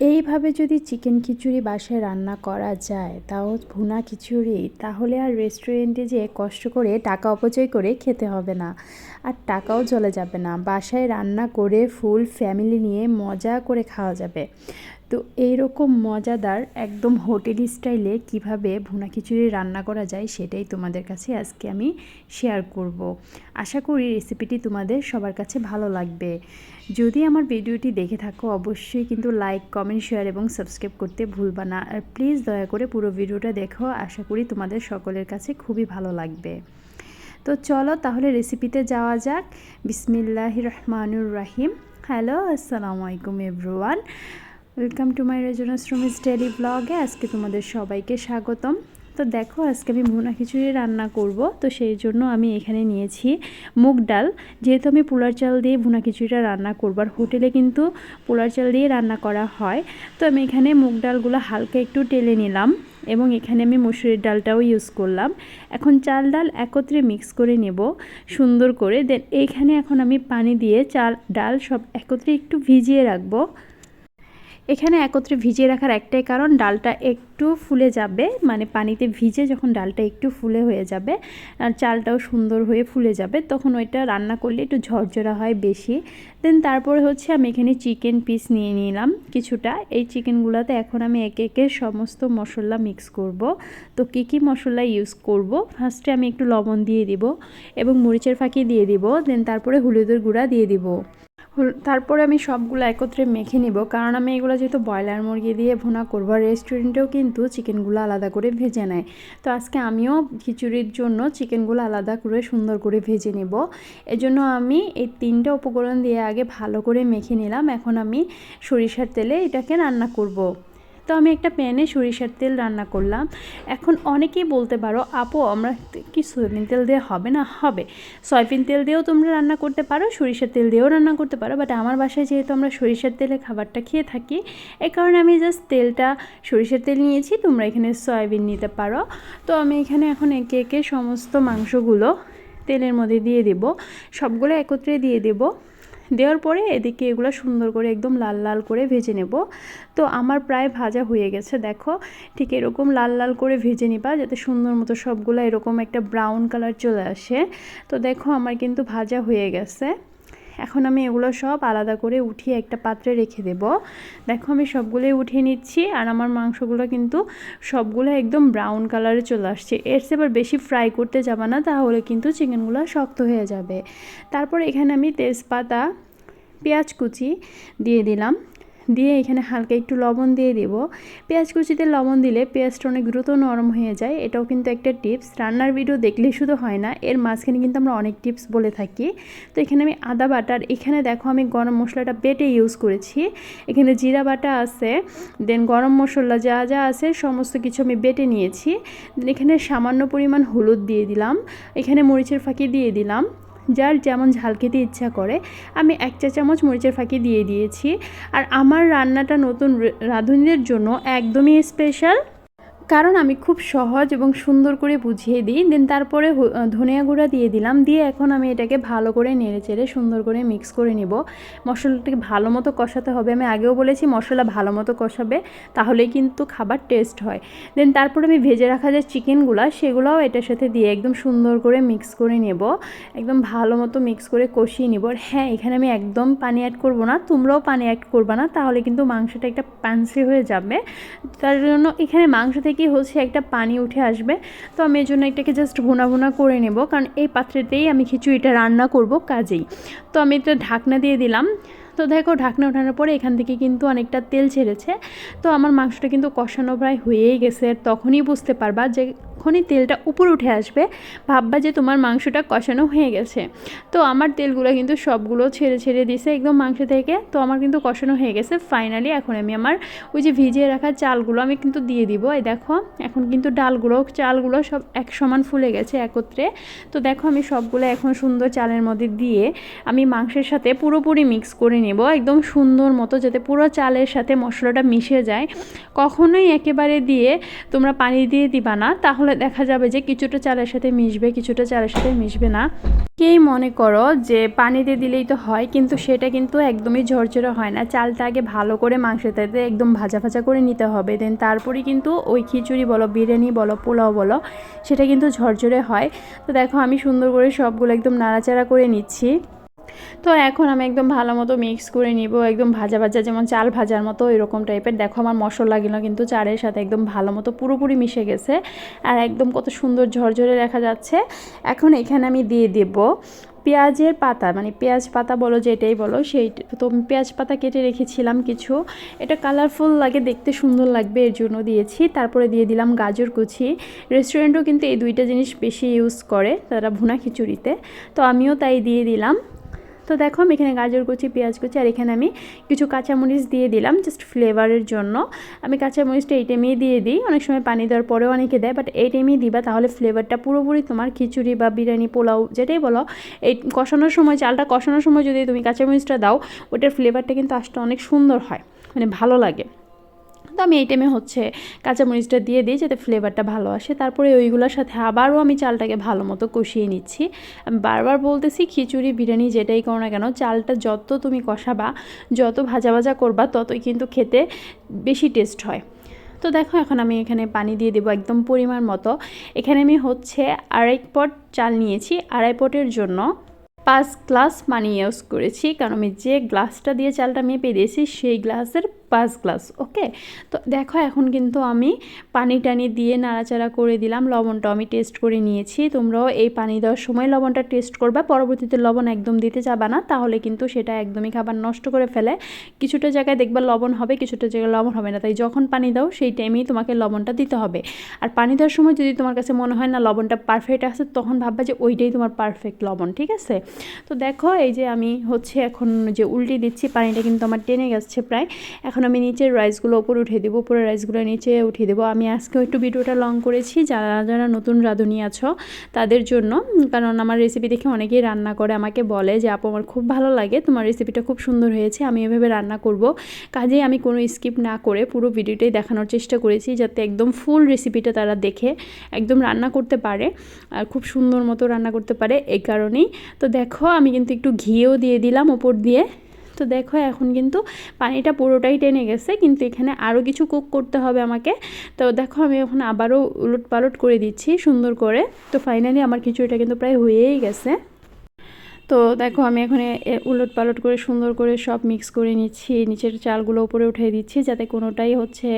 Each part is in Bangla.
এইভাবে যদি চিকেন খিচুড়ি বাসায় রান্না করা যায়, তাও ভুনা খিচুড়ি, তাহলে আর রেস্টুরেন্টে যে কষ্ট করে টাকা অপচয় করে খেতে হবে না। আর টাকাও চলে যাবে না। বাসায় রান্না করে ফুল ফ্যামিলি নিয়ে মজা করে খাওয়া যাবে। তো এইরকম মজাদার একদম হোটেল স্টাইলে কীভাবে ভুনা খিচুড়ি রান্না করা যায় সেটাই তোমাদের কাছে আজকে আমি শেয়ার করব। আশা করি রেসিপিটি তোমাদের সবার কাছে ভালো লাগবে। যদি আমার ভিডিওটি দেখে থাকো, অবশ্যই কিন্তু লাইক কমেন্ট শেয়ার এবং সাবস্ক্রাইব করতে ভুলবা না। আর প্লিজ দয়া করে পুরো ভিডিওটা দেখো, আশা করি তোমাদের সকলের কাছে খুবই ভালো লাগবে। তো চলো তাহলে রেসিপিতে যাওয়া যাক। বিসমিল্লাহ রহমানুর রাহিম। হ্যালো আসসালামু আলাইকুম এভরিওয়ান ওয়েলকাম টু মাই রেজনাস রুমিস ডেলি ব্লগে আজকে তোমাদের সবাইকে স্বাগতম। তো দেখো, আজকে আমি ভুনা খিচুড়ি রান্না করব। তো সেই জন্য আমি এখানে নিয়েছি মুগ ডাল। যেহেতু আমি পোলার চাল দিয়ে ভুনা খিচুড়িটা রান্না করব আর হোটেলে কিন্তু পোলার চাল দিয়ে রান্না করা হয়। তো আমি এখানে মুগ ডালগুলো হালকা একটু টেলে নিলাম এবং এখানে আমি মুসুরির ডালটাও ইউজ করলাম। এখন চাল ডাল একত্রে মিক্স করে নেব সুন্দর করে। দেন এইখানে এখন আমি পানি দিয়ে চাল, ডাল সব একত্রে একটু ভিজিয়ে রাখব। এখানে একত্রে ভিজিয়ে রাখার একটাই কারণ, ডালটা একটু ফুলে যাবে মানে পানিতে ভিজে যখন ডালটা একটু ফুলে হয়ে যাবে, আর চালটাও সুন্দর হয়ে ফুলে যাবে, তখন ওইটা রান্না করলে একটু ঝরঝরা হয় বেশি। দেন তারপরে হচ্ছে আমি এখানে চিকেন পিস নিয়ে নিলাম কিছুটা। এই চিকেনগুলোতে এখন আমি একে একে সমস্ত মশলা মিক্স করব। তো কী কী মশলা ইউজ করব? ফার্স্টে আমি একটু লবণ দিয়ে দিব এবং মরিচের ফাঁকি দিয়ে দিব দেন তারপরে হলুদের গুঁড়া দিয়ে দিব। তারপরে আমি সবগুলো একত্রে মেখে নিব। কারণ আমি এগুলো যেহেতু ব্রয়লার মুরগি দিয়ে ভুনা করব রেস্টুরেন্টেও কিন্তু চিকেনগুলো আলাদা করে ভেজে নেয়। তো আজকে আমিও খিচুড়ির জন্য চিকেনগুলো আলাদা করে সুন্দর করে ভেজে নেব। এজন্য আমি এই তিনটা উপকরণ দিয়ে আগে ভালো করে মেখে নিলাম। এখন আমি সরিষার তেলে এটাকে রান্না করব। তো আমি একটা প্যানে সরিষার তেল রান্না করলাম। এখন অনেকেই বলতে পারো, আপু, আমরা কি সয়াবিন তেল দিয়ে হবে না? হবে। সয়াবিন তেল দিয়েও তোমরা রান্না করতে পারো, সরিষার তেল দিয়েও রান্না করতে পারো বাট আমার বাসায় যেহেতু আমরা সরিষার তেলে খাবারটা খেয়ে থাকি এই কারণে আমি জাস্ট তেলটা, সরিষার তেল নিয়েছি, তোমরা এখানে সয়াবিন নিতে পারো। তো আমি এখানে এখন একে একে সমস্ত মাংসগুলো তেলের মধ্যে দিয়ে দেব। সবগুলো একত্রে দিয়ে দেবো। দেওয়ার পরে এদিকে এগুলো সুন্দর করে একদম লাল লাল করে ভেজে নেব। তো আমার প্রায় ভাজা হয়ে গেছে, দেখো। ঠিক এরকম লাল লাল করে ভেজে নিবা যাতে সুন্দর মতো সবগুলো এরকম একটা ব্রাউন কালার চলে আসে। তো দেখো আমার কিন্তু ভাজা হয়ে গেছে। এখন আমি এগুলো সব আলাদা করে উঠিয়ে একটা পাত্রে রেখে দেব। দেখো আমি সবগুলোই উঠিয়ে নিচ্ছি আর আমার মাংসগুলো কিন্তু সবগুলো একদম ব্রাউন কালারে চলে আসছে। এর এবার বেশি ফ্রাই করতে যাবে না, তাহলে কিন্তু চিকেনগুলো শক্ত হয়ে যাবে। তারপর এখানে আমি তেজপাতা, পেঁয়াজ কুচি দিয়ে দিলাম। দিয়ে এখানে হালকা একটু লবণ দিয়ে দেব। পেঁয়াজ কুচিতে লবণ দিলে পেঁয়াজটা অনেক দ্রুত নরম হয়ে যায়। এটাও কিন্তু একটা টিপস। রান্নার ভিডিও দেখলে শুধু হয় না, এর মাঝখানে কিন্তু আমরা অনেক টিপস বলে থাকি। তো এখানে আমি আদা বাটার এখানে দেখো আমি গরম মশলাটা বেটে ইউজ করেছি। এখানে জিরা বাটা আছে দেন গরম মশলা যা যা আছে সমস্ত কিছু আমি বেটে নিয়েছি। এখানে সামান্য পরিমাণ হলুদ দিয়ে দিলাম। এখানে মরিচের ফাঁকি দিয়ে দিলাম। যার যেমন ঝাল খেতে ইচ্ছা করে, আমি এক চা চামচ মরিচের ফাঁকি দিয়ে দিয়েছি। আর আমার রান্নাটা নতুন রাঁধুনিদের জন্য একদমই স্পেশাল কারণ আমি খুব সহজ এবং সুন্দর করে বুঝিয়ে দিই। দেন তারপরে ধনিয়া গুঁড়া দিয়ে দিলাম। দিয়ে এখন আমি এটাকে ভালো করে নেড়ে চেড়ে সুন্দর করে মিক্স করে নিব। মশলাটাকে ভালো মতো কষাতে হবে। আমি আগেও বলেছি, মশলা ভালো মতো কষাবে তাহলেই কিন্তু খাবার টেস্ট হয়। দেন তারপরে আমি ভেজে রাখা যে চিকেনগুলো সেগুলোও এটার সাথে দিয়ে একদম সুন্দর করে মিক্স করে নেব। একদম ভালো মতো মিক্স করে কষিয়ে নিব। হ্যাঁ এখানে আমি একদম পানি অ্যাড করব না। তোমরাও পানি অ্যাড করবে না, তাহলে কিন্তু মাংসটা একটা পান্সি হয়ে যাবে। তার জন্য এখানে মাংস থেকে কি হচ্ছে, একটা পানি উঠে আসবে। তো আমি এই জন্য এটাকে জাস্ট ভোনা ভোনা করে নেব, কারণ এই পাত্রেতেই আমি খিচুড়িটা রান্না করব কাজেই। তো আমি এটা ঢাকনা দিয়ে দিলাম। তো দেখো, ঢাকনা ওঠানোর পরে এখান থেকে কিন্তু অনেকটা তেল ছেড়েছে। তো আমার মাংসটা কিন্তু কষানো প্রায় হয়েই গেছে তখনই বুঝতে পারবা যে যখনই তেলটা উপরে উঠে আসবে। ভাববা যে তোমার মাংসটা কষানো হয়ে গেছে। তো আমার তেলগুলো কিন্তু সবগুলো ছেড়ে ছেড়ে দিছে একদম মাংস থেকে। তো আমার কিন্তু কষানো হয়ে গেছে। ফাইনালি এখন আমি আমার ওই যে ভিজিয়ে রাখা চালগুলো আমি কিন্তু দিয়ে দিব। এই দেখো, এখন কিন্তু ডালগুলো, চালগুলো সব এক সমান ফুলে গেছে একত্রে। তো দেখো আমি সবগুলো এখন সুন্দর চালের মধ্যে দিয়ে আমি মাংসের সাথে পুরোপুরি মিক্স করে নেব। একদম সুন্দর মতো যাতে পুরো চালের সাথে মশলাটা মিশে যায়। কখনোই একেবারে দিয়ে তোমরা পানি দিয়ে দিবা না। তাহলে হলে দেখা যাবে যে কিছুটা চালের সাথে মিশবে, কিছুটা চালের সাথে মিশবে না। কেই মনে করো যে পানি দিয়ে দিলেই তো হয়, কিন্তু সেটা কিন্তু একদমই ঝরঝরে হয় না। চালটা আগে ভালো করে মাংসটাতে একদম ভাজা ভাজা করে নিতে হবে। দেন তারপরে কিন্তু ওই খিচুড়ি বলো, বিরিয়ানি বলো, পোলাও বলো, সেটা কিন্তু ঝরঝরে হয়। তো দেখো আমি সুন্দর করে সবগুলো একদম নাড়াচাড়া করে নিচ্ছি। তো এখন আমি একদম ভালো মতো মিক্স করে নিব, একদম ভাজা ভাজা যেমন চাল ভাজার মতো এরকম টাইপের দেখো আমার মশলা মশলাগুলো কিন্তু চালের সাথে একদম ভালো মতো পুরোপুরি মিশে গেছে আর একদম কত সুন্দর ঝরঝরে দেখা যাচ্ছে। এখন এখানে আমি দিয়ে দেব পেঁয়াজের পাতা মানে পেঁয়াজ পাতা বলো যেটাই বলো, সেই তো পেঁয়াজ পাতা কেটে রেখেছিলাম কিছু। এটা কালারফুল লাগে, দেখতে সুন্দর লাগবে, এর জন্য দিয়েছি। তারপরে দিয়ে দিলাম গাজর কুচি। রেস্টুরেন্টও কিন্তু এই দুইটা জিনিস বেশি ইউজ করে, তারা ভুনা খিচুড়িতে। তো আমিও তাই দিয়ে দিলাম। তো দেখো আমি এখানে গাজর কুচি, পেঁয়াজ কুচি আর এখানে আমি কিছু কাঁচামরিচ দিয়ে দিলাম জাস্ট ফ্লেভারের জন্য। আমি কাঁচামরিচটা এই টাইমেই দিয়ে দিই, অনেক সময় পানি দেওয়ার পরেও অনেকে দেয় বাট এই টাইমেই দিবা তাহলে ফ্লেভারটা পুরোপুরি তোমার খিচুড়ি বা বিরিয়ানি, পোলাও যেটাই বলো, এই কষানোর সময়, চালটা কষানোর সময় যদি তুমি কাঁচামরিচটা দাও, ওটার ফ্লেভারটা কিন্তু আসতে অনেক সুন্দর হয় মানে ভালো লাগে। তো আমি এই টাইমে হচ্ছে কাঁচামরিচটা দিয়ে দিই যাতে ফ্লেভারটা ভালো আসে। তারপরে ওইগুলোর সাথে আবারও আমি চালটাকে ভালো মতো কষিয়ে নিচ্ছি। আমি বারবার বলতেছি খিচুড়ি, বিরিয়ানি যেটাই করো না কেন, চালটা যত তুমি কষাবা, যত ভাজা ভাজা করবা, ততই কিন্তু খেতে বেশি টেস্ট হয়। তো দেখো এখন আমি এখানে পানি দিয়ে দেবো একদম পরিমাণ মতো। এখানে আমি হচ্ছে আড়াই পট চাল নিয়েছি। আড়াই পটের জন্য পাঁচ গ্লাস পানি ইউজ করেছি, কারণ আমি যে গ্লাসটা দিয়ে চালটা মেপে দিয়েছি, সেই গ্লাসের পাঁচ গ্লাস, ওকে? তো দেখো, এখন কিন্তু আমি পানি টানি দিয়ে নাড়াচাড়া করে দিলাম লবণটা আমি টেস্ট করে নিয়েছি। তোমরাও এই পানি দেওয়ার সময় লবণটা টেস্ট করবা, পরবর্তীতে লবণ একদম দিতে যাবা না, তাহলে কিন্তু সেটা একদমই খাবার নষ্ট করে ফেলে। কিছুটা জায়গায় দেখবা লবণ হবে, কিছুটা জায়গায় লবণ হবে না, তাই যখন পানি দাও, সেই টাইমেই তোমাকে লবণটা দিতে হবে। আর পানি দেওয়ার সময় যদি তোমার কাছে মনে হয় না, লবণটা পারফেক্ট আছে, তখন ভাববা যে ওইটাই তোমার পারফেক্ট লবণ, ঠিক আছে? তো দেখো, এই যে আমি হচ্ছে এখন যে উল্টি দিচ্ছি, পানিটা কিন্তু আমার টেনে গেছে প্রায়। এখন আমি নিচের রাইসগুলো উপরে উঠিয়ে দেবো উপরে রাইসগুলো নিচে উঠিয়ে দেবো। আমি আজকেও একটু ভিডিওটা লং করেছি, যারা যারা নতুন রাঁধুনি আছো, তাদের জন্য। কারণ আমার রেসিপি দেখে অনেকেই রান্না করে, আমাকে বলে যে, আপু, আমার খুব ভালো লাগে, তোমার রেসিপিটা খুব সুন্দর হয়েছে, আমি এভাবে রান্না করব। কাজেই আমি কোনো স্কিপ না করে পুরো ভিডিওটাই দেখানোর চেষ্টা করেছি, যাতে একদম ফুল রেসিপিটা তারা দেখে একদম রান্না করতে পারে, আর খুব সুন্দর মতো রান্না করতে পারে, এই কারণেই। তো দেখো আমি কিন্তু একটু ঘিও দিয়ে দিলাম ওপর দিয়ে। তো দেখো, এখন কিন্তু পানিটা পুরোটাই টেনে গেছে, কিন্তু এখানে আরও কিছু কুক করতে হবে আমাকে। তো দেখো, আমি এখন আবারও উলট পালট করে দিচ্ছি সুন্দর করে। তো ফাইনালি আমার খিচুড়িটা কিন্তু প্রায় হয়েই গেছে। তো দেখো আমি এখানে উলট পালট করে সুন্দর করে সব মিক্স করে নিচ্ছি। নিচের চালগুলো উপরে উঠিয়ে দিচ্ছি যাতে কোনোটাই হচ্ছে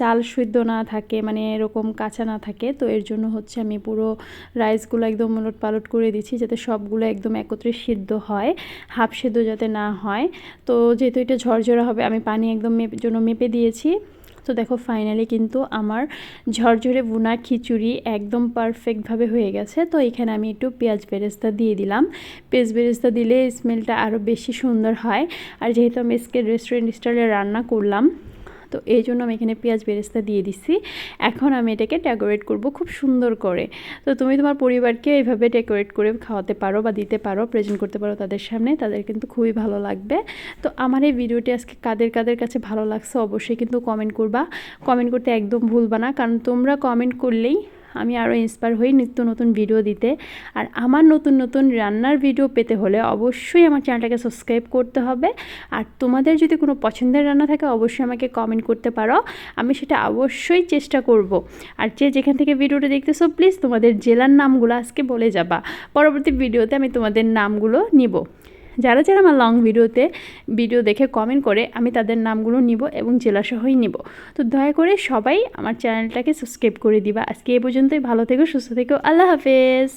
চাল সিদ্ধ না থাকে মানে এরকম কাঁচা না থাকে। তো এর জন্য হচ্ছে আমি পুরো রাইসগুলো একদম উলট পালট করে দিচ্ছি যাতে সবগুলো একদম একত্রে সিদ্ধ হয় হাফ সিদ্ধ যাতে না হয়। তো যেহেতু এটা ঝরঝরা হবে, আমি পানি একদম জন্য মেপে দিয়েছি। তো দেখো ফাইনালি কিন্তু আমার ঝরঝরে বোনা খিচুড়ি একদম পারফেক্টভাবে হয়ে গেছে। তো এখানে আমি একটু পেঁয়াজ বেরেস্তা দিয়ে দিলাম। পেঁয়াজ বেরেস্তা দিলে স্মেলটা আরও বেশি সুন্দর হয়। আর যেহেতু আমি এসকে রেস্টুরেন্ট স্টাইলে রান্না করলাম তো এই জন্য আমি এখানে পেঁয়াজ বেরেস্তা দিয়ে দিচ্ছি এখন আমি এটাকে ডেকোরেট করব খুব সুন্দর করে। তো তুমি তোমার পরিবারকে এইভাবে ডেকোরেট করে খাওয়াতে পারো বা দিতে পারো প্রেজেন্ট করতে পারো তাদের সামনে, তাদের কিন্তু খুবই ভালো লাগবে। তো আমার এই ভিডিওটি আজকে কাদের কাদের কাছে ভালো লাগছে অবশ্যই কিন্তু কমেন্ট করবা। কমেন্ট করতে একদম ভুলবা না, কারণ তোমরা কমেন্ট করলেই আমি আরও ইন্সপায়ার হই নিত্য নতুন ভিডিও দিতে। আর আমার নতুন নতুন রান্নার ভিডিও পেতে হলে অবশ্যই আমার চ্যানেলটাকে সাবস্ক্রাইব করতে হবে। আর তোমাদের যদি কোনো পছন্দের রান্না থাকে, অবশ্যই আমাকে কমেন্ট করতে পারো। আমি সেটা অবশ্যই চেষ্টা করব। আর যে যেখান থেকে ভিডিওটা দেখতেছো প্লিজ তোমাদের জেলার নামগুলো আজকে বলে যাবা। পরবর্তী ভিডিওতে আমি তোমাদের নামগুলো নিব। যারা যারা আমার লং ভিডিওতে ভিডিও দেখে কমেন্ট করে, আমি তাদের নামগুলো নিব এবং জেলাসহই নিব। তো দয়া করে সবাই আমার চ্যানেলটাকে সাবস্ক্রাইব করে দিবা। আজকে এ পর্যন্তই। ভালো থেকো, সুস্থ থেকো। আল্লাহ হাফেজ।